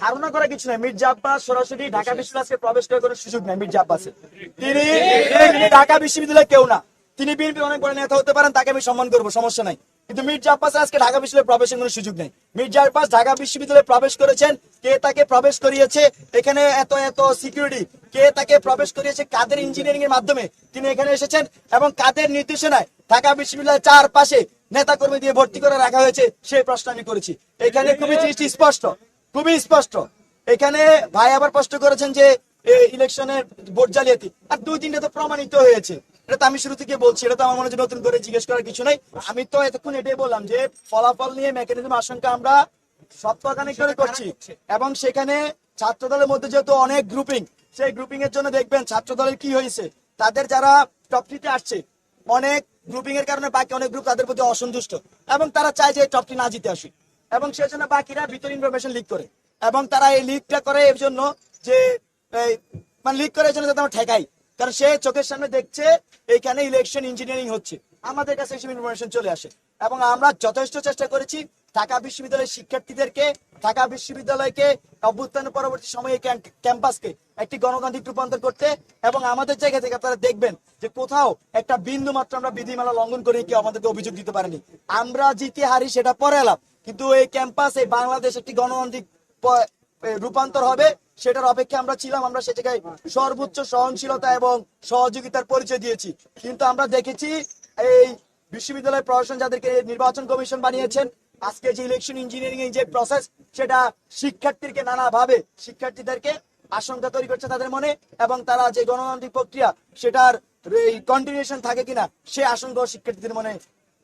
ধারণা করা কিছু নাই। মির্জা আব্বাস সরাসরি ঢাকা বিশ্ববিদ্যালয়ে প্রবেশ করার কোনো সুযোগ নাই মির্জা আব্বাসের। তিনি তিনি ঢাকা বিশ্ববিদ্যালয়ে কেউ না। তিনি বিএনপি অনেক বড় নেতা হতে পারেন তাকে আমি সম্মান করব সমস্যা নাই। কিন্তু মির্জা আব্বাস আজকে ঢাকা বিশ্ববিদ্যালয়ে প্রবেশের কোনো সুযোগ নেই। মির্জা আব্বাস ঢাকা বিশ্ববিদ্যালয়ে প্রবেশ করেছেন কে তাকে প্রবেশ করিয়েছে এখানে এত এত সিকিউরিটি কে তাকে প্রবেশ করিয়েছে কাদের ইঞ্জিনিয়ারিং এর মাধ্যমে তিনি এখানে এসেছেন এবং কাদের নির্দেশনায় ঢাকা বিশ্ববিদ্যালয়ের চারপাশে নেতা কর্মী দিয়ে ভর্তি করে রাখা হয়েছে সেই প্রশ্ন আমি করেছি। এখানে খুবই জিনিসটি স্পষ্ট। খুবই স্পষ্ট। এখানে ভাই আবার স্পষ্ট করেছেন যে ইলেকশনের ভোট জালিয়াতি, আর দুই তিনটা তো প্রমাণিত হয়েছে। এটা তো আমি শুরু থেকে বলছি, এটা তো আমার মনে হচ্ছে নতুন করে জিজ্ঞেস করার কিছু নাই। আমি তো এতক্ষণ এটাই বললাম যে ফলাফল নিয়ে মেকানিজম আশঙ্কা আমরা সপ্তাহখানিক করে করছি। এবং সেখানে ছাত্র দলের মধ্যে যেহেতু অনেক গ্রুপিং সেই গ্রুপিং এর জন্য দেখবেন ছাত্র দলের কি হয়েছে, তাদের যারা টপ থ্রিতে আসছে, অনেক গ্রুপিং এর কারণে বাকি অনেক গ্রুপ তাদের প্রতি অসন্তুষ্ট। এবং তারা চায় যে টপটি না জিতে আসুক। এবং সেজন্য বাকিরা ভিতর ইনফরমেশন লিক করে। এবং তারা এই লিকটা করে এর জন্য যে মানে লিক করে জন্য যাতে আমরা ঠেকাই। কারণ সে চোখের সামনে দেখছে, এইখানে ইলেকশন ইঞ্জিনিয়ারিং হচ্ছে। আমাদের কাছে এসব ইনফরমেশন চলে আসে। এবং আমরা যথেষ্ট চেষ্টা করেছি ঢাকা বিশ্ববিদ্যালয়ের শিক্ষার্থীদেরকে, ঢাকা বিশ্ববিদ্যালয়কে অভ্যুত্থানের পরবর্তী সময়ে ক্যাম্প- ক্যাম্পাসকে একটি গণতান্ত্রিক রূপান্তর করতে এবং আমাদের জায়গা থেকে আপনারা দেখবেন যে কোথাও একটা বিন্দু মাত্র আমরা বিধিমালা লঙ্ঘন করে কেউ আমাদেরকে অভিযোগ দিতে পারেনি। আমরা জিতে হারি সেটা পরে এলাম। কিন্তু এই ক্যাম্পাস বাংলাদেশ একটি গণতান্ত্রিক রূপান্তর হবে, সেটার অপেক্ষা আমরা ছিলাম, আমরা সে জায়গায় সর্বোচ্চ সহনশীলতা এবং সহযোগিতার পরিচয় দিয়েছি। কিন্তু আমরা দেখেছি এই বিশ্ববিদ্যালয় প্রশাসন যাদেরকে নির্বাচন কমিশন বানিয়েছেন, আজকে যে ইলেকশন ইঞ্জিনিয়ারিং এর যে প্রসেস সেটা শিক্ষার্থীদেরকে নানাভাবে, শিক্ষার্থীদেরকে আশঙ্কা তৈরি করছে তাদের মনে এবং তারা যে গণতান্ত্রিক প্রক্রিয়া, সেটার এই কন্টিনিউশন থাকে কিনা, সে আশঙ্কা শিক্ষার্থীদের মনে